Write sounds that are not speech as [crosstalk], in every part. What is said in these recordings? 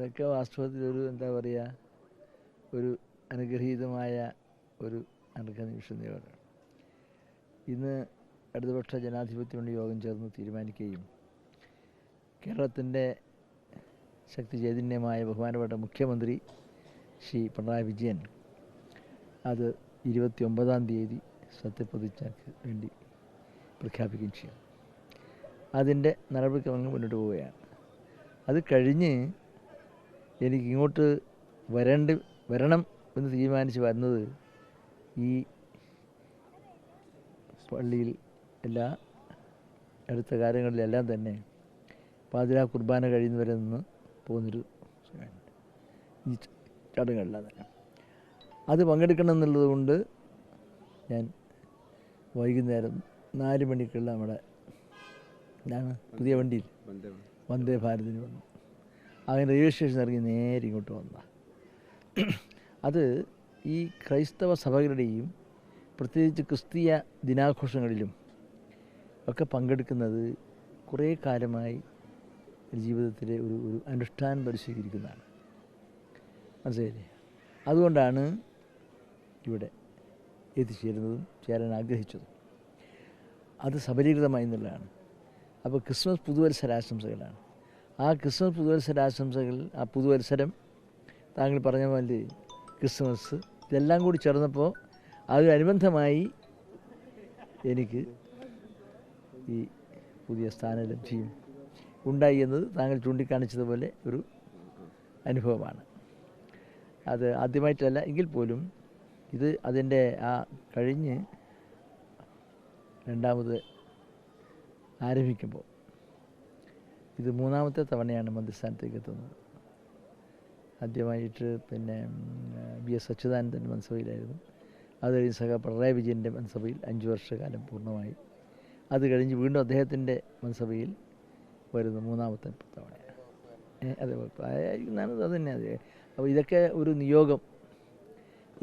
അതൊക്കെ വാസ്തവത്തിൽ ഒരു എന്താ പറയുക ഒരു അനുഗ്രഹീതമായ ഒരു അനുഗ്രഹ നിമിഷം നേടാണ് ഇന്ന് ഇടതുപക്ഷ ജനാധിപത്യ യോഗം ചേർന്ന് തീരുമാനിക്കുകയും കേരളത്തിന്റെ ശക്തി ചൈതന്യമായ ബഹുമാനപ്പെട്ട മുഖ്യമന്ത്രി ശ്രീ പിണറായി വിജയൻ അത് ഇരുപത്തി ഒമ്പതാം തീയതി സത്യപ്രതിജ്ഞയ്ക്ക് വേണ്ടി പ്രഖ്യാപിക്കുകയും ചെയ്യും അതിന്റെ നടപടിക്രമങ്ങൾ മുന്നോട്ട് പോവുകയാണ്. അത് കഴിഞ്ഞ് എനിക്ക് ഇങ്ങോട്ട് വരേണ്ട വരണം എന്ന് തീരുമാനിച്ച് വരുന്നത് ഈ പള്ളിയിൽ എല്ലാ അടുത്ത കാര്യങ്ങളിലെല്ലാം തന്നെ പാതിരാ കുർബാന കഴിയുന്നവരെ നിന്ന് പോകുന്നൊരു. ഈ ചടങ്ങുകളിലാണ് അത് പങ്കെടുക്കണം എന്നുള്ളത് കൊണ്ട് ഞാൻ വൈകുന്നേരം നാല് മണിക്കുള്ള നമ്മുടെ എന്താണ് പുതിയ വണ്ടിയിൽ വന്ദേ ഭാരതിന് വന്നു അങ്ങനെ റെയിൽവേ സ്റ്റേഷൻ ഇറങ്ങി നേരെ ഇങ്ങോട്ട് വന്ന. അത് ഈ ക്രൈസ്തവ സഭകളുടെയും പ്രത്യേകിച്ച് ക്രിസ്തീയ ദിനാഘോഷങ്ങളിലും ഒക്കെ പങ്കെടുക്കുന്നത് കുറേ കാലമായി ജീവിതത്തിലെ ഒരു ഒരു അനുഷ്ഠാനം പരിശീലിക്കുന്നതാണ്. മനസ്സിലായില്ലേ? അതുകൊണ്ടാണ് ഇവിടെ എത്തിച്ചേരുന്നതും ചേരാൻ ആഗ്രഹിച്ചതും. അത് സബലീകൃതമായി എന്നുള്ളതാണ്. അപ്പോൾ ക്രിസ്മസ് പുതുവത്സരാശംസകളാണ്. ആ ക്രിസ്മസ് പുതുവത്സരാശംസകൾ ആ പുതുവത്സരം താങ്കൾ പറഞ്ഞ പോലെ ക്രിസ്മസ് ഇതെല്ലാം കൂടി ചേർന്നപ്പോൾ അതിനനുബന്ധമായി എനിക്ക് ഈ പുതിയ സ്ഥാനലബ്ധിയും ഉണ്ടായി എന്നത് താങ്കൾ ചൂണ്ടിക്കാണിച്ചതുപോലെ ഒരു അനുഭവമാണ്. അത് ആദ്യമായിട്ടല്ല എങ്കിൽ പോലും ഇത് അതിന്റെ ആ കഴിഞ്ഞ് രണ്ടാമത് ആരംഭിക്കുമ്പോൾ ഇത് മൂന്നാമത്തെ തവണയാണ് മന്ത്രിസ്ഥാനത്തേക്ക് എത്തുന്നത്. ആദ്യമായിട്ട് പിന്നെ ബി എസ് അച്യുതാനന്ദന്റെ മന്ത്രിസഭയിലായിരുന്നു. അത് കഴിഞ്ഞ് സഹ പിണറായി വിജയന്റെ മന്ത്രിസഭയിൽ അഞ്ച് വർഷകാലം പൂർണമായി. അത് കഴിഞ്ഞ് വീണ്ടും അദ്ദേഹത്തിന്റെ മന്ത്രിസഭയിൽ വരുന്നു മൂന്നാമത്തെ തവണയാണ്. അതെ ആയിരിക്കുന്നതാണ് അത് തന്നെ അതെ അപ്പോൾ ഇതൊക്കെ ഒരു നിയോഗം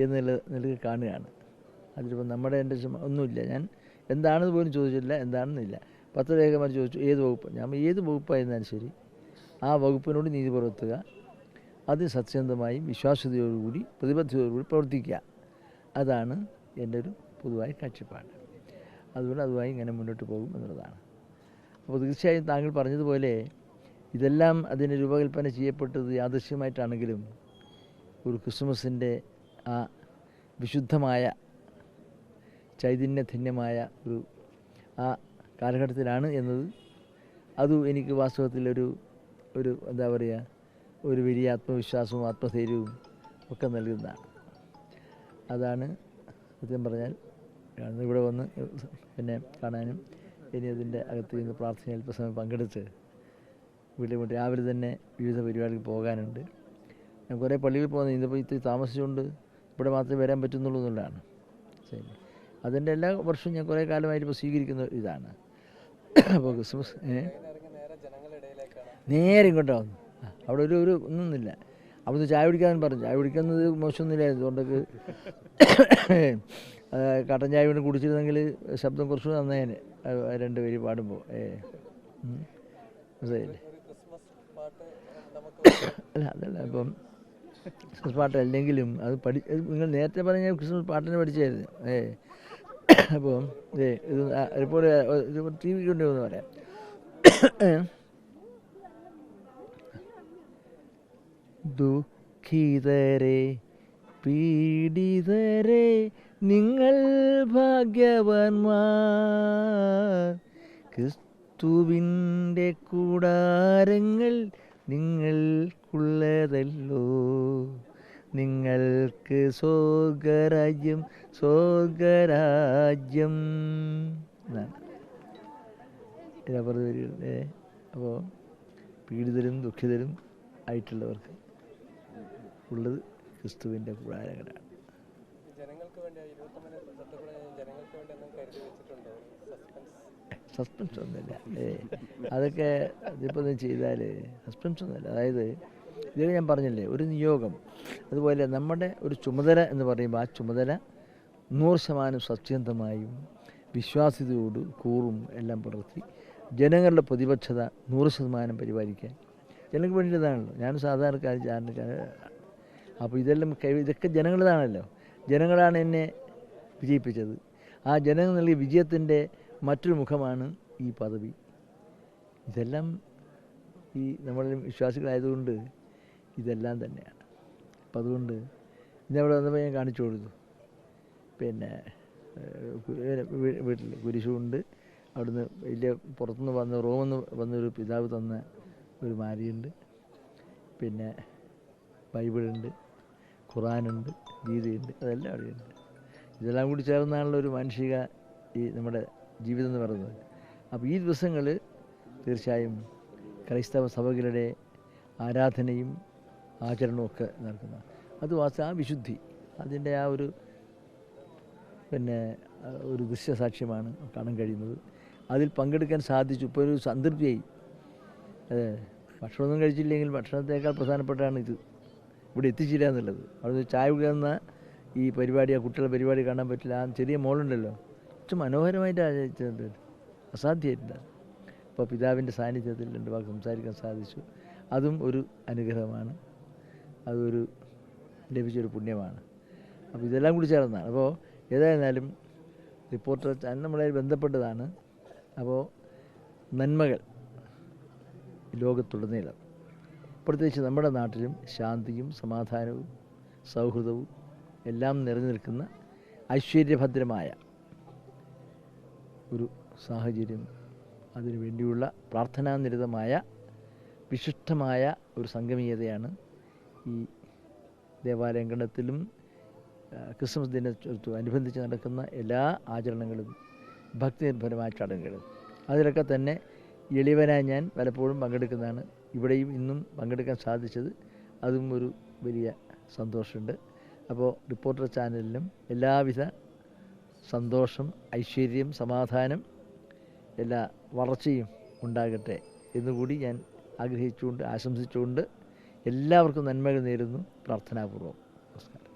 എന്നുള്ള നിലയിൽ കാണുകയാണ്. അതിലിപ്പോൾ നമ്മുടെ എന്റെ ഒന്നുമില്ല. ഞാൻ എന്താണെന്ന് പോലും ചോദിച്ചില്ല എന്താണെന്നില്ല. പത്ത് രേഖമാർ ചോദിച്ചു ഏത് വകുപ്പ്? ഞാൻ ഏത് വകുപ്പായിരുന്നാലും ശരി. ആ വകുപ്പിനോട് നീതി പുലർത്തുക. അത് സത്യസന്ധമായും വിശ്വാസ്യതയോടുകൂടി പ്രതിബദ്ധതയോടുകൂടി പ്രവർത്തിക്കുക. അതാണ് എന്റെ ഒരു പൊതുവായ കാഴ്ചപ്പാട്. അതുകൊണ്ട് അതുമായി ഇങ്ങനെ മുന്നോട്ട് പോകും എന്നുള്ളതാണ്. അപ്പോൾ തീർച്ചയായും താങ്കൾ പറഞ്ഞതുപോലെ ഇതെല്ലാം അതിന് രൂപകൽപ്പന ചെയ്യപ്പെട്ടത് യാദൃശ്യമായിട്ടാണെങ്കിലും ഒരു ക്രിസ്മസിന്റെ ആ വിശുദ്ധമായ ചൈതന്യധന്യമായ ഒരു ആ കാലഘട്ടത്തിലാണ് എന്നത്. അത് എനിക്ക് വാസ്തവത്തിൽ ഒരു എന്താ പറയുക ഒരു വലിയ ആത്മവിശ്വാസവും ആത്മധൈര്യവും ഒക്കെ നൽകുന്നതാണ് അതാണ് സത്യം പറഞ്ഞാൽ. ഇവിടെ വന്ന് പിന്നെ കാണാനും ഇനി അതിന്റെ അകത്ത് നിന്ന് പ്രാർത്ഥനയിൽ അല്പസമയം പങ്കെടുത്ത് വീട്ടിൽ പോയിട്ട് രാവിലെ തന്നെ വിവിധ പരിപാടികൾ പോകാനുണ്ട്. ഞാൻ കുറേ പള്ളിയിൽ പോകുന്നത് ഇന്നിപ്പോൾ ഇത്തിരി താമസിച്ചുകൊണ്ട് ഇവിടെ മാത്രമേ വരാൻ പറ്റുന്നുള്ളൂ എന്നുള്ളതാണ്. ശരി. അതിന്റെ എല്ലാ വർഷവും ഞാൻ കുറേ കാലമായിട്ട് ഇപ്പോൾ സ്വീകരിക്കുന്ന ഇതാണ്. [coughs] അപ്പോൾ ക്രിസ്മസ് നേരെ ഇങ്ങോട്ടാവുന്നു അവിടെ ഒരു ഒരു ഒന്നൊന്നുമില്ല. അവിടുന്ന് ചായ കുടിക്കാൻ പറഞ്ഞു. ചായ കുടിക്കുന്നത് മോശമൊന്നുമില്ലായിരുന്നു അതുകൊണ്ടൊക്കെ [coughs] കട്ടൻ ചായ വീണ് കുടിച്ചിരുന്നെങ്കിൽ ശബ്ദം കുറച്ച് നന്നേനെ രണ്ട് പേര് പാടുമ്പോൾ ഏ. മനസ്സിലായില്ലേ? [coughs] അല്ല അതല്ല. ഇപ്പം ക്രിസ്മസ് പാട്ട് അല്ലെങ്കിലും അത് പഠി നിങ്ങൾ നേരത്തെ പറഞ്ഞ ക്രിസ്മസ് പാട്ടിനെ പഠിച്ചായിരുന്നു. ഏ. അപ്പം ഇതേ ഇത് റിപ്പോർട്ട് ടി വി കൊണ്ടുവന്ന് പറയാം ദുഃഖിതരെ പീഡിതരെ നിങ്ങൾ ഭാഗ്യവാന്മാർ. ക്രിസ്തുവിന്റെ കൂടാരങ്ങൾ നിങ്ങൾക്കുള്ളതല്ലോ. നിങ്ങൾക്ക് സ്വർഗരാജ്യം സ്വർഗരാജ്യം. എന്നാണ് ഇതാ പറഞ്ഞു വരികയുണ്ട്. അപ്പോൾ പീഡിതരും ദുഃഖിതരും ആയിട്ടുള്ളവർക്ക് ഉള്ളത് ക്രിസ്തുവിന്റെ കൂടാരങ്ങളാണ് സസ്പെൻസ് ഒന്നുമില്ല. അതൊക്കെ ഇതിപ്പോൾ ചെയ്താൽ സസ്പെൻസ് ഒന്നുമില്ല. അതായത് ഇത് ഞാൻ പറഞ്ഞില്ലേ ഒരു നിയോഗം. അതുപോലെ നമ്മുടെ ഒരു ചുമതല എന്ന് പറയുമ്പോൾ ആ ചുമതല നൂറ് ശതമാനം സത്യന്തമായും വിശ്വാസ്യതയോട് കൂറും എല്ലാം പുലർത്തി ജനങ്ങളുടെ പ്രതിപക്ഷത നൂറ് ശതമാനം പരിപാലിക്കാൻ. ജനങ്ങൾക്ക് വേണ്ടിയതാണല്ലോ ഞാൻ സാധാരണക്കാരൻ ചാരണക്കാരൻ അപ്പോൾ ഇതെല്ലാം കൈ ഇതൊക്കെ ജനങ്ങളുടേതാണല്ലോ. ജനങ്ങളാണ് എന്നെ വിജയിപ്പിച്ചത്. ആ ജനങ്ങൾ നൽകിയ വിജയത്തിന്റെ മറ്റൊരു മുഖമാണ് ഈ പദവി. ഇതെല്ലാം ഈ നമ്മളിൽ വിശ്വാസികളായതുകൊണ്ട് ഇതെല്ലാം തന്നെയാണ്. അപ്പം അതുകൊണ്ട് ഇന്നവിടെ വന്നപ്പോൾ ഞാൻ കാണിച്ചു കൊടുത്തു. പിന്നെ വീട്ടിൽ കുരിശുണ്ട് അവിടുന്ന് വലിയ പുറത്തുനിന്ന് വന്ന് റോമിൽ വന്നൊരു പിതാവ് തന്ന ഒരു മാരിയുണ്ട്. പിന്നെ ബൈബിളുണ്ട് ഖുറാനുണ്ട് ഗീതയുണ്ട് അതെല്ലാം അവിടെയുണ്ട്. ഇതെല്ലാം കൂടി ചേർന്നാണല്ലോ ഒരു മാനുഷിക ഈ നമ്മുടെ ജീവിതം എന്ന് പറയുന്നത്. അപ്പോൾ ഈ ദിവസങ്ങൾ തീർച്ചയായും ക്രൈസ്തവ സഭകളുടെ ആരാധനയും ആചരണവും ഒക്കെ നടക്കുന്ന അത് വാസ്തവ ആ വിശുദ്ധി അതിന്റെ ആ ഒരു പിന്നെ ഒരു ദൃശ്യസാക്ഷ്യമാണ് കാണാൻ കഴിയുന്നത്. അതിൽ പങ്കെടുക്കാൻ സാധിച്ചു. ഇപ്പോൾ ഒരു സംതൃപ്തിയായി. ഭക്ഷണമൊന്നും കഴിച്ചില്ലെങ്കിൽ ഭക്ഷണത്തേക്കാൾ പ്രധാനപ്പെട്ടാണ് ഇത്. ഇവിടെ എത്തിച്ചില്ല എന്നുള്ളത്. അവിടെ ചായ കുടിക്കുന്ന ഈ പരിപാടി ആ കുട്ടികളുടെ പരിപാടി കാണാൻ പറ്റില്ല. ആ ചെറിയ മോളുണ്ടല്ലോ. ഏറ്റവും മനോഹരമായിട്ട് അസാധ്യമായിട്ടുണ്ട്. അപ്പോൾ പിതാവിന്റെ സാന്നിധ്യത്തിൽ രണ്ട് വാക്ക് സംസാരിക്കാൻ സാധിച്ചു. അതും ഒരു അനുഗ്രഹമാണ്. അതൊരു ലഭിച്ചൊരു പുണ്യമാണ്. അപ്പോൾ ഇതെല്ലാം കൂടി ചേർന്നതാണ്. അപ്പോൾ ഏതായിരുന്നാലും റിപ്പോർട്ടർ ചാനൽ നമ്മളെ ബന്ധപ്പെട്ടതാണ്. അപ്പോൾ നന്മകൾ ലോകത്തുടനീളം പ്രത്യേകിച്ച് നമ്മുടെ നാട്ടിലും ശാന്തിയും സമാധാനവും സൗഹൃദവും എല്ലാം നിറഞ്ഞു നിൽക്കുന്ന ഐശ്വര്യഭദ്രമായ ഒരു സാഹചര്യം അതിനു വേണ്ടിയുള്ള പ്രാർത്ഥനാനിരതമായ വിശിഷ്ടമായ ഒരു സംഗമീയതയാണ് ഈ ആ, ക്രിസ്മസ് ദിനത്തോട് അനുബന്ധിച്ച് നടക്കുന്ന എല്ലാ ആചരണങ്ങളും ഭക്തിനിർഭരമായ ചടങ്ങുകളും. അതിലൊക്കെ തന്നെ എളിവനായി ഞാൻ പലപ്പോഴും പങ്കെടുക്കുന്നതാണ്. ഇവിടെയും ഇന്നും പങ്കെടുക്കാൻ സാധിച്ചത്. അതും ഒരു വലിയ സന്തോഷമുണ്ട്. അപ്പോൾ റിപ്പോർട്ടർ ചാനലിലും എല്ലാവിധ സന്തോഷം ഐശ്വര്യം സമാധാനം എല്ലാ വളർച്ചയും ഉണ്ടാകട്ടെ എന്നുകൂടി ഞാൻ ആഗ്രഹിച്ചുകൊണ്ട് ആശംസിച്ചുകൊണ്ട് എല്ലാവർക്കും നന്മകൾ നേരുന്നു പ്രാർത്ഥനാപൂർവം നമസ്കാരം.